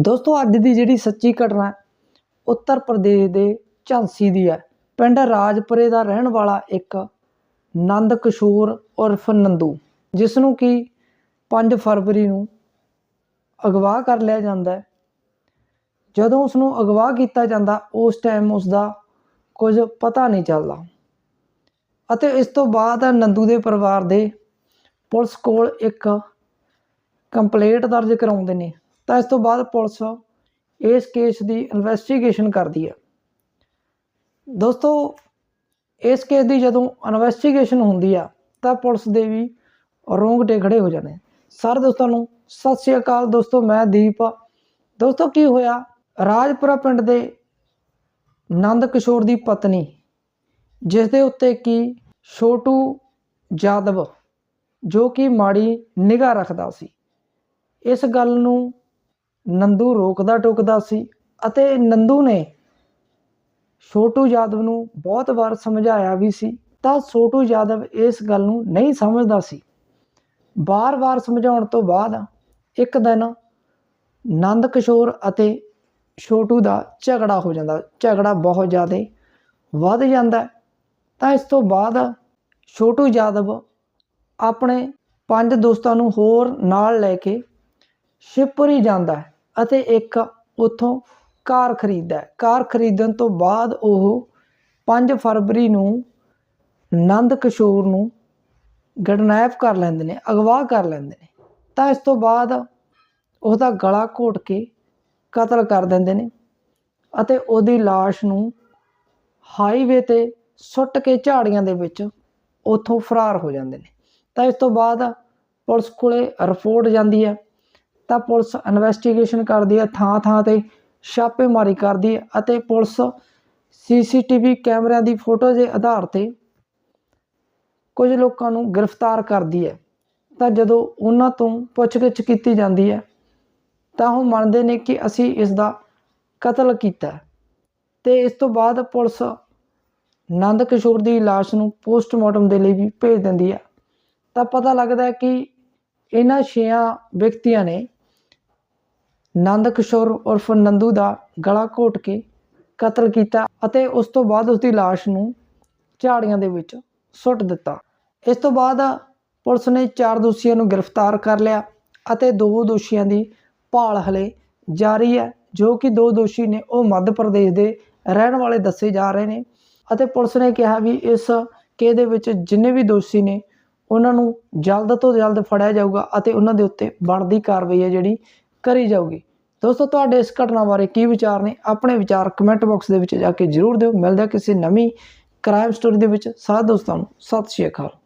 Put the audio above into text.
ਦੋਸਤੋ, ਅੱਜ ਦੀ ਜਿਹੜੀ ਸੱਚੀ ਘਟਨਾ ਉੱਤਰ ਪ੍ਰਦੇਸ਼ ਦੇ ਝਾਂਸੀ ਦੀ ਹੈ। ਪਿੰਡ ਰਾਜਪੁਰੇ ਦਾ ਰਹਿਣ ਵਾਲਾ ਇੱਕ ਨੰਦ ਕਿਸ਼ੋਰ ਉਰਫ ਨੰਦੂ ਜਿਸ ਨੂੰ ਕਿ 5 ਫਰਵਰੀ ਨੂੰ ਅਗਵਾ ਕਰ ਲਿਆ ਜਾਂਦਾ ਹੈ। ਜਦੋਂ ਉਸ ਨੂੰ ਅਗਵਾ ਕੀਤਾ ਜਾਂਦਾ, ਉਸ ਟਾਈਮ ਉਸ ਦਾ ਕੁਝ ਪਤਾ ਨਹੀਂ ਚੱਲਦਾ। ਅਤੇ ਇਸ ਤੋਂ ਬਾਅਦ ਨੰਦੂ ਦੇ ਪਰਿਵਾਰ ਦੇ ਪੁਲਿਸ ਕੋਲ ਇੱਕ ਕੰਪਲੇਂਟ ਦਰਜ ਕਰਾਉਂਦੇ ਨੇ। ਤਾਂ ਇਸ ਤੋਂ ਬਾਅਦ ਪੁਲਿਸ ਇਸ ਕੇਸ ਦੀ ਇਨਵੈਸਟੀਗੇਸ਼ਨ ਕਰਦੀ ਹੈ। ਦੋਸਤੋ, ਇਸ ਕੇਸ ਦੀ ਜਦੋਂ ਇਨਵੈਸਟੀਗੇਸ਼ਨ ਹੁੰਦੀ ਆ, ਤਾਂ ਪੁਲਿਸ ਦੇ ਵੀ ਰੋਂਗਟੇ ਖੜੇ ਹੋ ਜਾਂਦੇ ਸਾਰੇ ਦੋਸਤਾਂ ਨੂੰ, ਸਤਿ ਸ਼੍ਰੀ ਅਕਾਲ ਦੋਸਤੋ, ਮੈਂ ਦੀਪ। ਦੋਸਤੋ, ਕੀ ਹੋਇਆ? ਰਾਜਪੁਰਾ ਪਿੰਡ ਦੇ ਨੰਦ ਕਿਸ਼ੋਰ ਦੀ ਪਤਨੀ, ਜਿਸ ਦੇ ਉੱਤੇ ਕੀ ਛੋਟੂ ਜਾਦਵ, ਜੋ ਕਿ ਮਾੜੀ ਨਿਗਾਹ ਰੱਖਦਾ ਸੀ। ਇਸ ਗੱਲ ਨੂੰ ਨੰਦੂ ਰੋਕਦਾ ਟੋਕਦਾ ਸੀ ਅਤੇ ਨੰਦੂ ਨੇ ਛੋਟੂ ਯਾਦਵ ਨੂੰ ਬਹੁਤ ਵਾਰ ਸਮਝਾਇਆ ਵੀ ਸੀ, ਤਾਂ ਛੋਟੂ ਯਾਦਵ ਇਸ ਗੱਲ ਨੂੰ ਨਹੀਂ ਸਮਝਦਾ ਸੀ। ਬਾਰ-ਬਾਰ ਸਮਝਾਉਣ ਤੋਂ ਬਾਅਦ ਇੱਕ ਦਿਨ ਨੰਦ ਕਿਸ਼ੋਰ ਅਤੇ ਛੋਟੂ ਦਾ ਝਗੜਾ ਹੋ ਜਾਂਦਾ, ਝਗੜਾ ਬਹੁਤ ਜ਼ਿਆਦਾ ਵੱਧ ਜਾਂਦਾ ਤਾਂ ਇਸ ਤੋਂ ਬਾਅਦ ਛੋਟੂ ਯਾਦਵ ਆਪਣੇ ਪੰਜ ਦੋਸਤਾਂ ਨੂੰ ਹੋਰ ਨਾਲ ਲੈ ਕੇ ਸ਼ਿਵਪੁਰੀ ਜਾਂਦਾ ਹੈ। ਅਤੇ ਇੱਕ ਉੱਥੋਂ ਕਾਰ ਖਰੀਦਦਾ ਕਾਰ ਖਰੀਦਣ ਤੋਂ ਬਾਅਦ ਉਹ 5 ਫਰਵਰੀ ਨੂੰ ਨੰਦ ਕਿਸ਼ੋਰ ਨੂੰ ਗਡਨੈਪ ਕਰ ਲੈਂਦੇ ਨੇ, ਅਗਵਾ ਕਰ ਲੈਂਦੇ ਨੇ। ਤਾਂ ਇਸ ਤੋਂ ਬਾਅਦ ਉਹਦਾ ਗਲਾ ਘੋਟ ਕੇ ਕਤਲ ਕਰ ਦਿੰਦੇ ਨੇ ਅਤੇ ਉਹਦੀ ਲਾਸ਼ ਨੂੰ ਹਾਈਵੇ ਤੇ ਸੁੱਟ ਕੇ ਝਾੜੀਆਂ ਦੇ ਵਿੱਚ ਉੱਥੋਂ ਫਰਾਰ ਹੋ ਜਾਂਦੇ ਨੇ। ਤਾਂ ਇਸ ਤੋਂ ਬਾਅਦ ਪੁਲਿਸ ਕੋਲੇ ਰਿਪੋਰਟ ਜਾਂਦੀ ਹੈ ਤਾਂ ਪੁਲਿਸ ਇਨਵੈਸਟੀਗੇਸ਼ਨ ਕਰਦੀ ਹੈ, ਥਾਂ ਥਾਂ ਤੇ ਛਾਪੇਮਾਰੀ ਕਰਦੀ ਹੈ ਅਤੇ ਪੁਲਿਸ ਸੀਸੀਟੀਵੀ ਕੈਮਰਿਆਂ ਦੀ ਫੋਟੋ ਦੇ ਆਧਾਰ ਤੇ ਕੁਝ ਲੋਕਾਂ ਨੂੰ ਗ੍ਰਿਫਤਾਰ ਕਰਦੀ ਹੈ ਤਾਂ ਜਦੋਂ ਉਹਨਾਂ ਤੋਂ ਪੁੱਛਗਿੱਛ ਕੀਤੀ ਜਾਂਦੀ ਹੈ, ਤਾਂ ਉਹ ਮੰਨਦੇ ਨੇ ਕਿ ਅਸੀਂ ਇਸ ਦਾ ਕਤਲ ਕੀਤਾ ਹੈ। ਤੇ ਇਸ ਤੋਂ ਬਾਅਦ ਪੁਲਿਸ ਨੰਦ ਕਿਸ਼ੋਰ ਦੀ ਲਾਸ਼ ਨੂੰ ਪੋਸਟਮਾਰਟਮ ਦੇ ਲਈ ਵੀ ਭੇਜ ਦਿੰਦੀ ਹੈ ਤਾਂ ਪਤਾ ਲੱਗਦਾ ਹੈ ਕਿ ਇਹਨਾਂ ਛੇਆਂ ਵਿਅਕਤੀਆਂ ਨੇ ਨੰਦ ਕਿਸ਼ੋਰ ਉਰਫ ਨੰਦੂ ਦਾ ਗਲਾ ਘੋਟ ਕੇ ਕਤਲ ਕੀਤਾ ਅਤੇ ਉਸ ਤੋਂ ਬਾਅਦ ਉਸ ਦੀ ਲਾਸ਼ ਨੂੰ ਝਾੜੀਆਂ ਦੇ ਵਿੱਚ ਸੁੱਟ ਦਿੱਤਾ। ਇਸ ਤੋਂ ਬਾਅਦ ਪੁਲਿਸ ਨੇ ਚਾਰ ਦੋਸ਼ੀਆਂ ਨੂੰ ਗ੍ਰਿਫਤਾਰ ਕਰ ਲਿਆ ਅਤੇ ਦੋ ਦੋਸ਼ੀਆਂ ਦੀ ਭਾਲ ਹਲੇ ਜਾਰੀ ਹੈ, ਜੋ ਕਿ ਦੋ ਦੋਸ਼ੀ ਨੇ ਉਹ ਮੱਧ ਪ੍ਰਦੇਸ਼ ਦੇ ਰਹਿਣ ਵਾਲੇ ਦੱਸੇ ਜਾ ਰਹੇ ਨੇ ਅਤੇ ਪੁਲਿਸ ਨੇ ਕਿਹਾ ਵੀ ਇਸ ਕੇਸ ਦੇ ਵਿੱਚ ਜਿੰਨੇ ਵੀ ਦੋਸ਼ੀ ਨੇ, ਉਹਨਾਂ ਨੂੰ ਜਲਦ ਤੋਂ ਜਲਦ ਫੜਿਆ ਜਾਊਗਾ ਅਤੇ ਉਹਨਾਂ ਦੇ ਉੱਤੇ ਬਣਦੀ ਕਾਰਵਾਈ ਹੈ ਜਿਹੜੀ ਕਰੀ ਜਾਊਗੀ। ਦੋਸਤੋ, ਤੁਹਾਡੇ ਇਸ ਘਟਨਾ ਬਾਰੇ ਕੀ ਵਿਚਾਰ ਨੇ? ਆਪਣੇ ਵਿਚਾਰ ਕਮੈਂਟ ਬਾਕਸ ਦੇ ਵਿੱਚ ਜਾ ਕੇ ਜਰੂਰ ਦਿਓ। ਮਿਲਦਾ ਕਿਸੇ ਨਵੀਂ ਕ੍ਰਾਈਮ ਸਟੋਰੀ ਦੇ ਵਿੱਚ। ਸਾਰੇ ਦੋਸਤਾਂ ਨੂੰ ਸਤਿ ਸ਼੍ਰੀ ਅਕਾਲ।